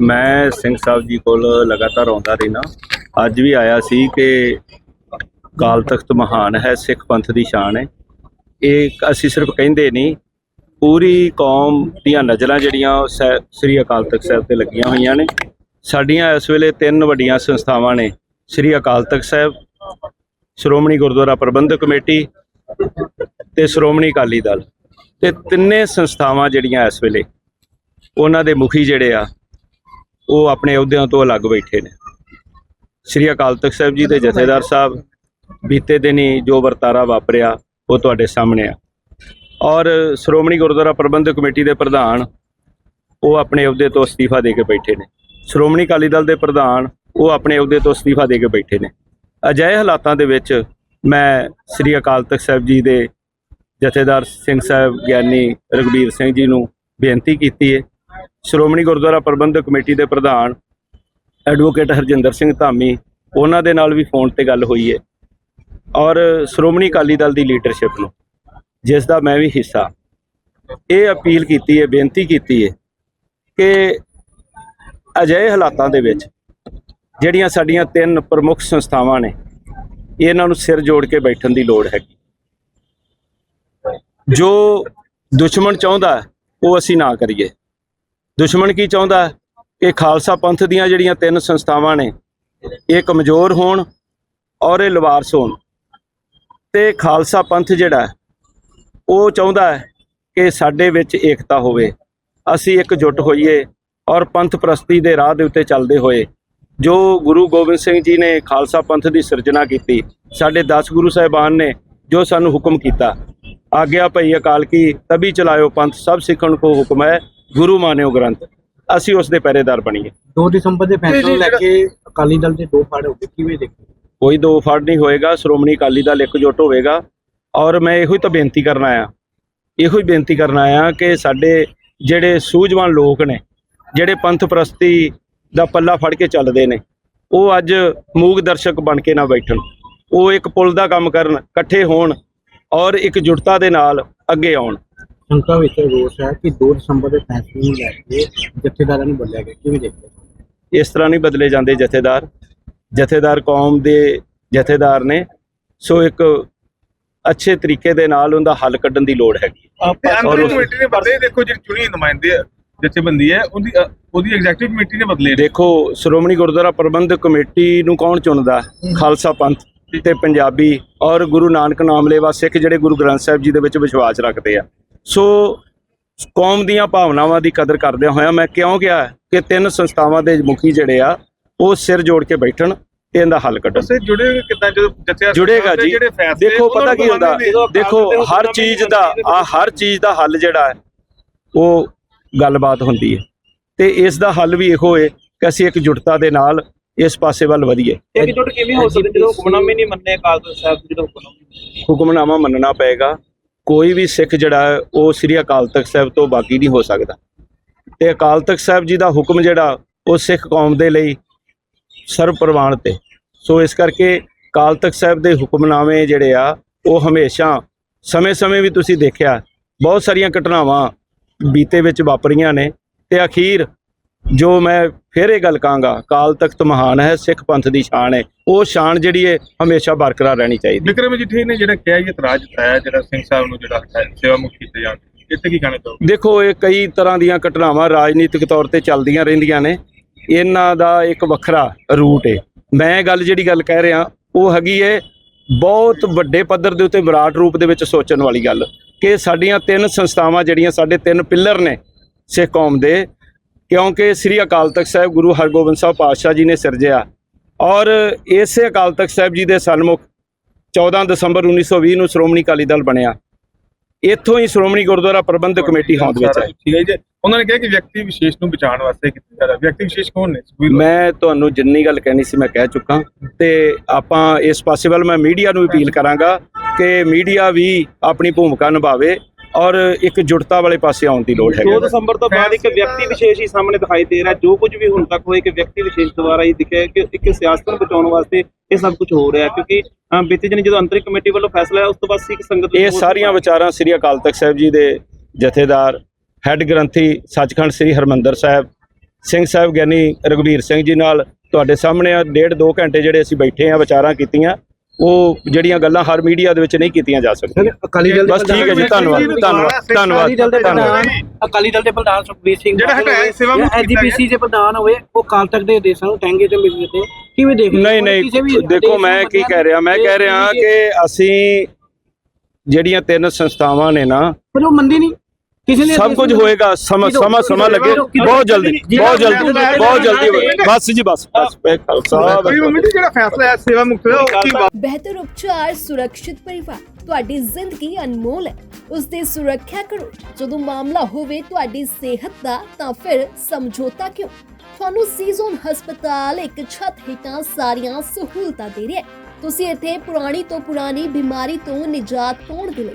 ਮੈਂ ਸਿੰਘ ਸਾਹਿਬ ਜੀ ਕੋਲ ਲਗਾਤਾਰ ਆਉਂਦਾ ਰਹਿਣਾ ਅੱਜ ਵੀ ਆਇਆ ਸੀ ਕਿ ਕਾਲ ਤਖਤ ਮਹਾਨ ਹੈ, ਸਿੱਖ ਪੰਥ ਦੀ ਸ਼ਾਨ ਹੈ। ਇਹ ਅਸੀਂ ਸਿਰਫ ਕਹਿੰਦੇ ਨਹੀਂ, ਪੂਰੀ ਕੌਮ ਦੀਆਂ ਨਜ਼ਰਾਂ ਜਿਹੜੀਆਂ ਉਹ ਸਹਿ- ਸ੍ਰੀ ਅਕਾਲ ਤਖਤ ਸਾਹਿਬ ਤੇ ਲੱਗੀਆਂ ਹੋਈਆਂ ਨੇ। ਸਾਡੀਆਂ ਇਸ ਵੇਲੇ ਤਿੰਨ ਵੱਡੀਆਂ ਸੰਸਥਾਵਾਂ ਨੇ, ਸ੍ਰੀ ਅਕਾਲ ਤਖਤ ਸਾਹਿਬ, ਸ਼੍ਰੋਮਣੀ ਗੁਰਦੁਆਰਾ ਪ੍ਰਬੰਧਕ ਕਮੇਟੀ ਤੇ ਸ਼੍ਰੋਮਣੀ ਅਕਾਲੀ ਦਲ। ਤੇ ਤਿੰਨੇ ਸੰਸਥਾਵਾਂ ਜਿਹੜੀਆਂ ਇਸ ਵੇਲੇ, ਉਹਨਾਂ ਦੇ ਮੁਖੀ ਜਿਹੜੇ ਆ ਉਹ ਆਪਣੇ ਅਹੁਦਿਆਂ ਤੋਂ ਅਲੱਗ ਬੈਠੇ ਨੇ। ਸ੍ਰੀ ਅਕਾਲ ਤਖਤ ਸਾਹਿਬ ਜੀ ਦੇ ਜਥੇਦਾਰ ਸਾਹਿਬ ਬੀਤੇ ਦਿਨੀ ਜੋ ਵਰਤਾਰਾ ਵਾਪਰਿਆ ਉਹ ਤੁਹਾਡੇ ਸਾਹਮਣੇ ਆ। ਔਰ ਸ਼੍ਰੋਮਣੀ ਗੁਰਦੁਆਰਾ ਪ੍ਰਬੰਧਕ ਕਮੇਟੀ ਦੇ ਪ੍ਰਧਾਨ ਉਹ ਆਪਣੇ ਅਹੁਦੇ ਤੋਂ ਅਸਤੀਫਾ ਦੇ ਕੇ ਬੈਠੇ ਨੇ। ਸ਼੍ਰੋਮਣੀ ਅਕਾਲੀ ਦਲ ਦੇ ਪ੍ਰਧਾਨ ਉਹ ਆਪਣੇ ਅਹੁਦੇ ਤੋਂ ਅਸਤੀਫਾ ਦੇ ਕੇ ਬੈਠੇ ਨੇ। ਅਜਿਹੇ ਹਾਲਾਤਾਂ ਦੇ ਵਿੱਚ ਮੈਂ ਸ੍ਰੀ ਅਕਾਲ ਤਖਤ ਸਾਹਿਬ ਜੀ ਦੇ ਜਥੇਦਾਰ ਸਿੰਘ ਸਾਹਿਬ ਗਿਆਨੀ ਰਘਬੀਰ ਸਿੰਘ ਜੀ ਨੂੰ ਬੇਨਤੀ ਕੀਤੀ ਹੈ ਸ਼੍ਰੋਮਣੀ ਗੁਰਦੁਆਰਾ ਪ੍ਰਬੰਧਕ ਕਮੇਟੀ ਦੇ ਪ੍ਰਧਾਨ ਐਡਵੋਕੇਟ ਹਰਜਿੰਦਰ ਸਿੰਘ ਧਾਮੀ, ਉਹਨਾਂ ਦੇ ਨਾਲ ਵੀ ਫੋਨ ਤੇ ਗੱਲ ਹੋਈ ਹੈ ਔਰ ਸ਼੍ਰੋਮਣੀ ਅਕਾਲੀ ਦਲ ਦੀ ਲੀਡਰਸ਼ਿਪ ਨੂੰ, ਜਿਸ ਦਾ ਮੈਂ ਵੀ ਹਿੱਸਾ। ਇਹ ਅਪੀਲ ਕੀਤੀ ਹੈ ਬੇਨਤੀ ਕੀਤੀ ਹੈ ਕਿ ਅਜਿਹੇ ਹਾਲਾਤਾਂ ਦੇ ਵਿੱਚ ਜਿਹੜੀਆਂ ਸਾਡੀਆਂ ਤਿੰਨ ਪ੍ਰਮੁੱਖ ਸੰਸਥਾਵਾਂ ਨੇ, ਇਹਨਾਂ ਨੂੰ ਸਿਰ ਜੋੜ ਕੇ ਬੈਠਣ ਦੀ ਲੋੜ ਹੈਗੀ। ਜੋ ਦੁਸ਼ਮਣ ਚਾਹੁੰਦਾ, ਉਹ ਅਸੀਂ ਨਾ ਕਰੀਏ। ਦੁਸ਼ਮਣ ਕੀ ਚਾਹੁੰਦਾ? ਕਿ ਖਾਲਸਾ ਪੰਥ ਦੀਆਂ ਜਿਹੜੀਆਂ ਤਿੰਨ ਸੰਸਥਾਵਾਂ ਨੇ, ਇਹ ਕਮਜ਼ੋਰ ਹੋਣ ਔਰ ਇਹ ਲਵਾਰਸ ਹੋਣ। ਤੇ ਖਾਲਸਾ ਪੰਥ ਜਿਹੜਾ, ਉਹ ਚਾਹੁੰਦਾ ਹੈ ਕਿ ਸਾਡੇ ਵਿੱਚ ਏਕਤਾ ਹੋਵੇ। ਅਸੀਂ ਇੱਕ ਇਕਜੁੱਟ ਹੋਈਏ ਔਰ ਪੰਥ ਪ੍ਰਸਤੀ ਦੇ ਰਾਹ ਦੇ ਉੱਤੇ ਚੱਲਦੇ ਹੋਏ। ਜੋ ਗੁਰੂ ਗੋਬਿੰਦ ਸਿੰਘ ਜੀ ਨੇ ਖਾਲਸਾ ਪੰਥ ਦੀ ਸਿਰਜਣਾ ਕੀਤੀ, ਸਾਡੇ 10 ਗੁਰੂ ਸਾਹਿਬਾਨ ਨੇ ਜੋ ਸਾਨੂੰ ਹੁਕਮ ਕੀਤਾ, ਆਗਿਆ ਭਈ ਅਕਾਲ ਕੀ, ਤਬੀ ਚਲਾਇਓ ਪੰਥ, ਸਭ ਸਿੱਖਣ ਕੋ ਹੁਕਮ ਹੈ। ਗੁਰੂ ਮਾਨਿਓ ਗ੍ਰੰਥ। ਅਸੀਂ ਉਸ ਦੇ ਪਹਿਰੇਦਾਰ ਬਣੀਏ। 2 ਦਸੰਬਰ ਦੇ ਫੈਸਲੇ ਲੈ ਕੇ ਅਕਾਲੀ ਦਲ ਦੇ ਦੋ ਫਾੜ ਹੋ ਗਏ ਕਿਵੇਂ ਦੇਖਦੇ ਕੋਈ ਦੋ ਫੜ ਨਹੀਂ ਹੋਏਗਾ ਸ਼੍ਰੋਮਣੀ ਅਕਾਲੀ ਦਲ ਇਕਜੁੱਟ ਹੋਵੇਗਾ। ਔਰ ਮੈਂ ਇਹੋ ਹੀ ਤਾਂ ਬੇਨਤੀ ਕਰਨ ਆਇਆ। ਇਹੋ ਹੀ ਬੇਨਤੀ ਕਰਨ ਆਇਆ ਕਿ ਸਾਡੇ ਜਿਹੜੇ ਸੂਝਵਾਨ ਲੋਕ ਨੇ ਜਿਹੜੇ ਪੰਥ ਪ੍ਰਸਤੀ ਦਾ ਪੱਲਾ ਫੜ ਕੇ ਚੱਲਦੇ ਨੇ ਉਹ ਅੱਜ ਮੂਗ ਦਰਸ਼ਕ ਬਣ ਕੇ ਨਾ ਬੈਠਣ। ਉਹ ਇੱਕ ਪੁਲ ਦਾ ਕੰਮ ਕਰਨ ਇਕੱਠੇ ਹੋਣ ਔਰ ਇਕਜੁੱਟਤਾ ਦੇ ਨਾਲ ਅੱਗੇ ਆਉਣ। ਸ਼ੰਕਾ ਵਿੱਚ ਰੋਸ ਹੈ ਕਿ 2 ਦਸੰਬਰ ਦੇ ਫੈਸਲੇ ਨੂੰ ਲੈ ਕੇ ਜਥੇਦਾਰਾਂ ਨੂੰ ਬੋਲਿਆ ਗਿਆ। ਕਿਵੇਂ ਦੇਖਦੇ? ਇਸ ਤਰ੍ਹਾਂ ਨਹੀਂ ਬਦਲੇ ਜਾਂਦੇ ਜਥੇਦਾਰ। ਜਥੇਦਾਰ ਕੌਮ ਦੇ ਜਥੇਦਾਰ ਨੇ। ਸੋ ਇੱਕ ਅੱਛੇ ਤਰੀਕੇ ਦੇ ਨਾਲ ਉਹਦਾ ਹੱਲ ਕੱਢਣ ਦੀ ਲੋੜ ਹੈਗੀ। ਔਰ ਉਸ- ਕਮੇਟੀ ਨੇ ਬਦਲੇ। ਦੇਖੋ ਜਿਹੜੀ ਚੁਣੀ ਨੁਮਾਇੰਦੇ ਜਥੇਬੰਦੀ ਹੈ ਉਹਦੀ ਉਹਦੀ ਐਗਜ਼ੈਕਟਿਵ ਕਮੇਟੀ ਨੇ ਬਦਲੇ। ਦੇਖੋ ਸ਼੍ਰੋਮਣੀ ਗੁਰਦੁਆਰਾ ਪ੍ਰਬੰਧਕ ਕਮੇਟੀ ਨੂੰ ਕੌਣ ਚੁਣਦਾ? ਖਾਲਸਾ ਪੰਥ ਤੇ ਪੰਜਾਬੀ ਔਰ ਗੁਰੂ ਨਾਨਕ ਨਾਮ ਲੈਵਾ ਸਿੱਖ ਜਿਹੜੇ ਗੁਰੂ ਗ੍ਰੰਥ ਸਾਹਿਬ ਜੀ ਦੇ ਵਿੱਚ ਵਿਸ਼ਵਾਸ ਰੱਖਦੇ ਆ। ਸੋ ਕੌਮ ਦੀਆਂ ਭਾਵਨਾਵਾਂ ਦੀ ਕਦਰ ਕਰਦਿਆਂ ਹੋਇਆਂ ਮੈਂ ਕਿਉਂ ਕਿਹਾ ਕਿ ਤਿੰਨ ਸੰਸਥਾਵਾਂ ਦੇ ਮੁਖੀ ਜਿਹੜੇ ਆ ਉਹ ਸਿਰ ਜੋੜ ਕੇ ਬੈਠਣ ਤੇ ਇਹਦਾ ਹੱਲ ਕੱਢਣ। ਉਸੇ ਜੁੜੇ ਕਿਦਾਂ ਜਦੋਂ ਜੁੜੇਗਾ ਜੀ। ਜਿਹੜੇ ਦੇਖੋ ਪਤਾ ਕੀ ਹੁੰਦਾ। ਦੇਖੋ ਹਰ ਚੀਜ਼ ਦਾ ਆ ਹਰ ਚੀਜ਼ ਦਾ ਹੱਲ ਜਿਹੜਾ ਹੈ ਉਹ ਗੱਲਬਾਤ ਹੁੰਦੀ ਹੈ। ਤੇ ਇਸ ਦਾ ਹੱਲ ਵੀ ਇਹੋ ਹੈ ਕਿ ਅਸੀਂ ਇਕਜੁੱਟਤਾ ਦੇ ਨਾਲ ਇਸ ਪਾਸੇ ਵੱਲ ਵਧੀਏ। ਇੱਕ ਜੁਟ ਕਿਵੇਂ ਹੋ ਸਕਦਾ? ਜਦੋਂ ਹੁਕਮਨਾਮੇ ਨਹੀਂ ਮੰਨੇ ਅਕਾਲ ਤਖਤ ਸਾਹਿਬ ਹੁਕਮਨਾਮੇ ਹੁਕਮਨਾਮਾ ਮੰਨਣਾ ਪਏਗਾ ਕੋਈ ਵੀ ਸਿੱਖ ਜਿਹੜਾ ਹੈ, ਉਹ ਸ੍ਰੀ ਅਕਾਲ ਤਖਤ ਸਾਹਿਬ ਤੋਂ ਬਾਕੀ ਨਹੀਂ ਹੋ ਸਕਦਾ। ਤੇ ਅਕਾਲ ਤਖਤ ਸਾਹਿਬ ਜੀ ਦਾ ਹੁਕਮ ਜਿਹੜਾ, ਉਹ ਸਿੱਖ ਕੌਮ ਦੇ ਲਈ ਸਰਵ ਪ੍ਰਵਾਨ ਤੇ। ਸੋ ਇਸ ਕਰਕੇ ਅਕਾਲ ਤਖਤ ਸਾਹਿਬ ਦੇ ਹੁਕਮਨਾਮੇ ਜਿਹੜੇ ਆ, ਉਹ ਹਮੇਸ਼ਾ ਸਮੇਂ-ਸਮੇਂ ਵੀ ਤੁਸੀਂ ਦੇਖਿਆ, ਬਹੁਤ ਸਾਰੀਆਂ ਘਟਨਾਵਾਂ ਬੀਤੇ ਵਿੱਚ ਵਾਪਰੀਆਂ ਨੇ। ਤੇ ਅਖੀਰ ਜੋ ਮੈਂ ਫਿਰ ਇਹ ਗੱਲ ਕਹਾਂਗਾ ਅਕਾਲ ਤਖਤ ਮਹਾਨ ਹੈ ਸਿੱਖ ਪੰਥ ਦੀ ਸ਼ਾਨ ਹੈ। ਉਹ ਸ਼ਾਨ ਜਿਹੜੀ ਹੈ ਹਮੇਸ਼ਾ ਬਰਕਰਾਰ ਰਹਿਣੀ ਚਾਹੀਦੀ। ਵਿਕਰਮ ਜੀਠੀ ਨੇ ਜਿਹੜਾ ਕਿਹਾ ਇਹ ਇਤਰਾਜ਼ ਜਤਾਇਆ ਜਿਹੜਾ ਸਿੰਘ ਸਾਹਿਬ ਨੂੰ ਜਿਹੜਾ ਹੈ, ਸੇਵਾ ਮੁਕਤ ਕੀਤੇ ਜਾਣ। ਇੱਥੇ ਕੀ ਕਹਿਣਾ ਚਾਹੋਗੇ? ਦੇਖੋ ਇਹ ਕਈ ਤਰ੍ਹਾਂ ਦੀਆਂ ਘਟਨਾਵਾਂ ਰਾਜਨੀਤਿਕ ਤੌਰ ਤੇ ਚੱਲਦੀਆਂ ਰਹਿੰਦੀਆਂ ਨੇ। ਇਹਨਾਂ ਦਾ ਇੱਕ ਵੱਖਰਾ ਰੂਟ ਹੈ ਮੈਂ ਗੱਲ ਜਿਹੜੀ ਗੱਲ ਕਹਿ ਰਿਹਾ ਉਹ ਹੈਗੀ ਹੈ ਬਹੁਤ ਵੱਡੇ ਪੱਧਰ ਦੇ ਉੱਤੇ ਵਿਰਾਟ ਰੂਪ ਦੇ ਵਿੱਚ ਸੋਚਣ ਵਾਲੀ ਗੱਲ ਕਿ ਸਾਡੀਆਂ ਤਿੰਨ ਸੰਸਥਾਵਾਂ ਜਿਹੜੀਆਂ ਸਾਡੇ ਤਿੰਨ ਪਿੱਲਰ ਨੇ ਸਿੱਖ ਕੌਮ ਦੇ ਕਿਉਂਕਿ ਸ੍ਰੀ ਅਕਾਲ ਤਖਤ ਸਾਹਿਬ ਗੁਰੂ ਹਰਗੋਬਿੰਦ ਸਾਹਿਬ ਪਾਤਸ਼ਾਹ ਜੀ ਨੇ ਸਿਰਜਿਆ ਔਰ ਇਸੇ ਅਕਾਲ ਤਖਤ ਸਾਹਿਬ ਜੀ ਦੇ ਸਨਮੁਖ 14 ਦਸੰਬਰ 1920 ਨੂੰ ਸ਼੍ਰੋਮਣੀ ਅਕਾਲੀ ਦਲ ਬਣਿਆ। ਇੱਥੋਂ ਹੀ ਸ਼੍ਰੋਮਣੀ ਗੁਰਦੁਆਰਾ ਪ੍ਰਬੰਧਕ ਕਮੇਟੀ ਹੋਂਦ ਵਿੱਚ ਆਈ। ਠੀਕ ਹੈ ਜੀ। ਉਹਨਾਂ ਨੇ ਕਿਹਾ ਕਿ ਵਿਅਕਤੀ ਵਿਸ਼ੇਸ਼ ਨੂੰ ਬਚਾਉਣ ਵਾਸਤੇ ਕੀਤਾ ਜਾ ਰਿਹਾ। ਵਿਅਕਤੀ ਵਿਸ਼ੇਸ਼ ਕੌਣ ਨੇ। ਮੈਂ ਤੁਹਾਨੂੰ ਜਿੰਨੀ ਗੱਲ ਕਹਿਣੀ ਸੀ ਮੈਂ ਕਹਿ ਚੁੱਕਾ। ਤੇ ਆਪਾਂ ਇਸ ਪਾਸੇ ਵੱਲ ਮੈਂ ਮੀਡੀਆ ਨੂੰ ਅਪੀਲ ਕਰਾਂਗਾ ਕਿ ਮੀਡੀਆ ਵੀ ਆਪਣੀ ਭੂਮਿਕਾ ਨਿਭਾਵੇ। ਔਰ ਇੱਕ ਜੁੜਤਾ ਵਾਲੇ ਪਾਸੇ ਆਉਣ ਦੀ ਲੋੜ 2 ਹੈ। ਦਸੰਬਰ ਤੋਂ ਬਾਅਦ ਇੱਕ ਵਿਅਕਤੀ ਵਿਸ਼ੇਸ਼ ਹੀ ਸਾਹਮਣੇ ਦਿਖਾਈ ਦੇ ਰਿਹਾ। ਜੋ ਕੁਝ ਵੀ ਹੁਣ ਤੱਕ ਹੋਏ ਕਿ ਵਿਅਕਤੀ ਵਿਸ਼ੇਸ਼ ਦੁਆਰਾ ਹੀ ਦਿਖਿਆ ਕਿ ਇੱਕ ਸਿਆਸਤ ਨੂੰ ਬਚਾਉਣ ਵਾਸਤੇ ਇਹ ਸਭ ਕੁਝ ਹੋ ਰਿਹਾ ਕਿਉਂਕਿ ਬੀਤੇ ਦਿਨ ਜਦੋਂ ਅੰਤਰਿਕ ਕਮੇਟੀ ਵੱਲੋਂ ਫੈਸਲਾ ਆਇਆ ਉਸ ਤੋਂ ਬਾਅਦ ਸਿੱਖ ਸੰਗਤ ਇਹ ਸਾਰੀਆਂ ਵਿਚਾਰਾਂ ਸ੍ਰੀ ਅਕਾਲ ਤਖਤ ਸਾਹਿਬ ਜੀ ਦੇ ਜਥੇਦਾਰ ਹੈੱਡ ਗ੍ਰੰਥੀ ਸੱਚਖੰਡ ਸ੍ਰੀ ਹਰਮੰਦਰ ਸਾਹਿਬ ਸਿੰਘ ਸਾਹਿਬ ਗਿਆਨੀ ਰਘਬੀਰ ਸਿੰਘ ਜੀ ਨਾਲ ਤੁਹਾਡੇ ਸਾਹਮਣੇ ਆ। ਡੇਢ ਦੋ ਘੰਟੇ ਜਿਹੜੇ ਅਸੀਂ ਬੈਠੇ ਆ ਵਿਚਾਰਾਂ ਕੀਤੀਆਂ ਉਹ ਜਿਹੜੀਆਂ ਗੱਲਾਂ ਹਰ ਮੀਡੀਆ ਦੇ ਵਿੱਚ ਨਹੀਂ ਕੀਤੀਆਂ ਜਾ ਸਕਦੀਆਂ। ਅਕਾਲੀ ਦਲ ਦੇ ਬਸ ਠੀਕ ਹੈ ਜੀ ਧੰਨਵਾਦ ਧੰਨਵਾਦ ਧੰਨਵਾਦ ਅਕਾਲੀ ਦਲ ਦੇ ਧੰਨਵਾਦ। ਪ੍ਰਧਾਨ ਅਕਾਲੀ ਦਲ ਦੇ ਪ੍ਰਧਾਨ ਸੁਖਬੀਰ ਸਿੰਘ ਜਿਹੜਾ ਹਟਾਇਆ ਸੇਵਾ ਮੁਕਤ ਕੀਤਾ ਐਜੀਪੀਸੀ ਦੇ ਪ੍ਰਧਾਨ ਹੋਏ ਉਹ ਕਾਲ ਤੱਕ ਦੇ ਦੇਸਾਂ ਨੂੰ ਟੈਂਗੇ ਤੇ ਮਿਲ ਦਿੱਤੇ ਕਿਵੇਂ ਦੇਖ ਨਹੀਂ ਨਹੀਂ ਦੇਖੋ ਮੈਂ ਕੀ ਕਹਿ ਰਿਹਾ ਮੈਂ ਕਹਿ ਰਿਹਾ ਕਿ ਅਸੀਂ ਜਿਹੜੀਆਂ ਤਿੰਨ ਸੰਸਥਾਵਾਂ ਨੇ ਨਾ ਪਰ ਉਹ ਮੰਦੀ ਨਹੀਂ। ਕਿਸੇ ਨੇ ਸਭ ਕੁਝ ਹੋਏਗਾ ਸਮਾਂ ਸਮਾਂ ਸਮਾਂ ਲੱਗੇ। ਬਹੁਤ ਜਲਦੀ ਬਹੁਤ ਜਲਦੀ ਬਹੁਤ ਜਲਦੀ ਹੋਏਗਾ। ਬਸ ਜੀ ਬਸ ਬਸ। ਖਾਲਸਾ ਜਿਹੜਾ ਫੈਸਲਾ ਹੈ ਸੇਵਾ ਮੁਕਤ ਦਾ ਉਹ ਕੀ ਬਿਹਤਰ ਉਪਚਾਰ ਸੁਰੱਖਿਅਤ ਪਰਿਵਾਰ। ਤੁਹਾਡੀ ਜ਼ਿੰਦਗੀ ਅਨਮੋਲ ਹੈ। ਉਸ ਦੀ ਸੁਰੱਖਿਆ ਕਰੋ। ਜਦੋਂ ਮਾਮਲਾ ਹੋਵੇ ਤੁਹਾਡੀ ਸਿਹਤ ਦਾ ਤਾਂ ਫਿਰ ਸਮਝੌਤਾ ਕਿਉਂ? ਤੁਹਾਨੂੰ ਸੀਜ਼ਨ ਹਸਪਤਾਲ ਇੱਕ ਛੱਤ ਹੇਠਾਂ ਸਾਰੀਆਂ ਸਹੂਲਤਾਂ ਦੇ ਰਿਹਾ ਹੈ। ਤੁਸੀਂ ਇੱਥੇ ਪੁਰਾਣੀ ਤੋਂ ਪੁਰਾਣੀ ਬਿਮਾਰੀ ਤੋਂ ਨਿਜਾਤ ਪਾਉਣ ਦੇ ਲਈ